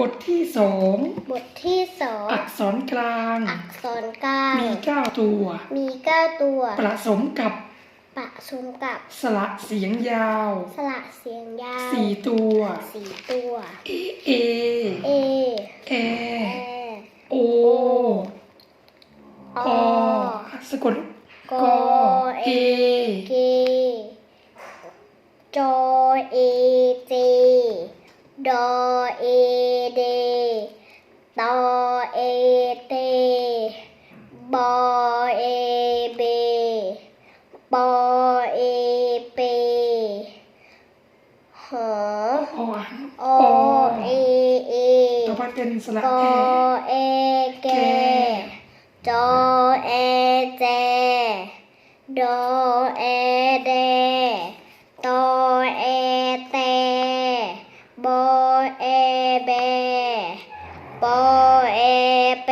บทที่สองบทที่สองอักษรกลาง อักษรกลาง มีเก้าตัว มีเก้าตัวประสมกับผสมกับสระเสียงยาว สระเสียงยาวสี่ตัวสี่ตัวเอเอเอแอแอโอออสะกดกกอเอเกจอเอเจดอเอเดตอเอเต บอเอเบ ปอเอเปหออออเอเอต่อไปเป็นสระกอแอเอแกจอเอเจดอเอเดตอเอเตบอเอเบปอเอเป